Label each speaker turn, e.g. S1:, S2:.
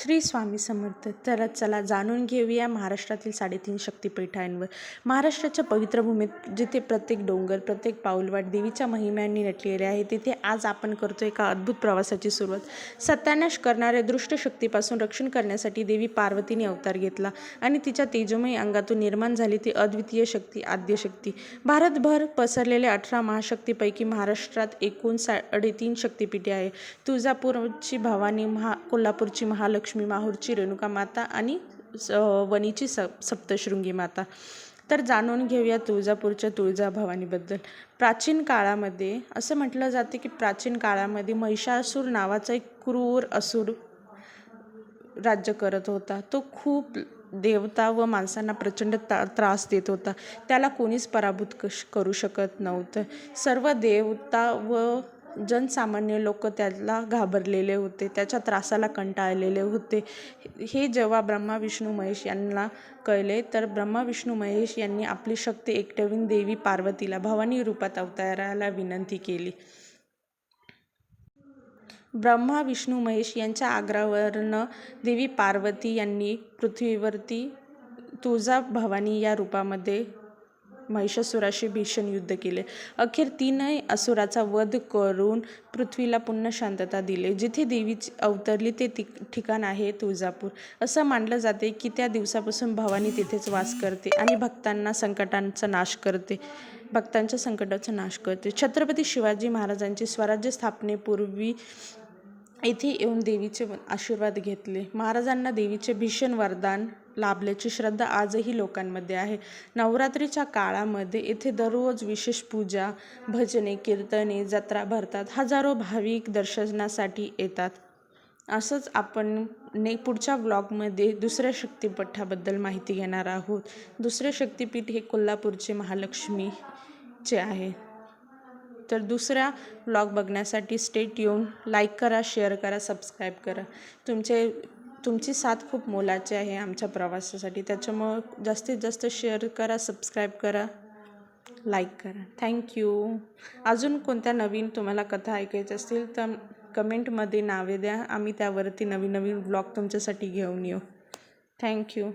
S1: श्री स्वामी समर्थ. तर चला जाणून घेऊया महाराष्ट्रातील साडेतीन शक्तिपीठांवर. महाराष्ट्राच्या पवित्र भूमीत जिथे प्रत्येक डोंगर प्रत्येक पाऊलवाट देवीच्या महिम्यांनी नटलेले आहे तिथे आज आपण करतो एका अद्भुत प्रवासाची सुरुवात. सत्यानाश करणाऱ्या दृष्ट शक्तीपासून रक्षण करण्यासाठी देवी पार्वतीने अवतार घेतला आणि तिच्या तेजोमयी अंगातून निर्माण झाली ती अद्वितीय शक्ती आद्यशक्ती भारतभर पसरलेल्या अठरा महाशक्तीपैकी महाराष्ट्रात एकूण साडेतीन शक्तिपीठे आहे. तुळजापूरची भवानी महा कोल्हापूरची महालक्ष्मी लक्ष्मी माहूरची रेणुका माता आणि स वणीची स सप्तशृंगी माता. तर जाणून घेऊया तुळजापूरच्या तुळजा भवानीबद्दल प्राचीन काळामध्ये असं म्हटलं जाते की प्राचीन काळामध्ये महिषासूर नावाचा एक क्रूर असूर राज्य करत होता. तो खूप देवता व माणसांना प्रचंड ता त्रास देत होता. त्याला कोणीच पराभूत कश करू शकत नव्हतं. सर्व देवता व जनसामान्य लोक त्याला घाबरलेले होते त्याच्या त्रासाला कंटाळलेले होते. हे जेव्हा ब्रह्मा विष्णू महेश यांना कळले तर ब्रह्मा विष्णू महेश यांनी आपली शक्ती एकटवीन देवी पार्वतीला भवानी रूपात अवतारायला विनंती केली. ब्रह्मा विष्णू महेश यांच्या आग्रहावरनं देवी पार्वती यांनी पृथ्वीवरती तुळजा भवानी या रूपामध्ये महिषासुराशी भीषण युद्ध केले. अखेर तीनही असुराचा वध करून पृथ्वीला पुन्हा शांतता दिले. जिथे देवीची अवतरली ते ति ठिकाण आहे तुळजापूर. असं मानलं जाते की त्या दिवसापासून भवानी तिथेच वास करते आणि भक्तांना संकटांचा नाश करते. भक्तांच्या संकटाचा नाश करते. छत्रपती शिवाजी महाराजांची स्वराज्य स्थापनेपूर्वी येथे येऊन देवीचे आशीर्वाद घेतले. महाराजांना देवीचे भीषण वरदान लाभल्याची श्रद्धा आजही लोकांमध्ये आहे. नवरात्रीच्या काळामध्ये येथे दररोज विशेष पूजा भजने कीर्तने जत्रा भरतात. हजारो भाविक दर्शनासाठी येतात. असंच आपण ने पुढच्या ब्लॉगमध्ये दुसऱ्या शक्तिपीठाबद्दल माहिती घेणार आहोत. दुसरे शक्तिपीठ हे कोल्हापूरचे महालक्ष्मीचे आहे. तर दुसऱ्या ब्लॉग बघण्यासाठी स्टेट येऊन लाईक करा शेअर करा सबस्क्राईब करा. तुमचे तुमची साथ खूप मोलाची आहे आमच्या प्रवासासाठी. त्याच्यामुळं जास्तीत जास्त शेअर करा सबस्क्राईब करा लाईक करा. थँक्यू अजून कोणत्या नवीन तुम्हाला कथा ऐकायच्या असतील तर कमेंटमध्ये नावे द्या. आम्ही त्यावरती नवीन नवीन ब्लॉग तुमच्यासाठी घेऊन येऊ. थँक्यू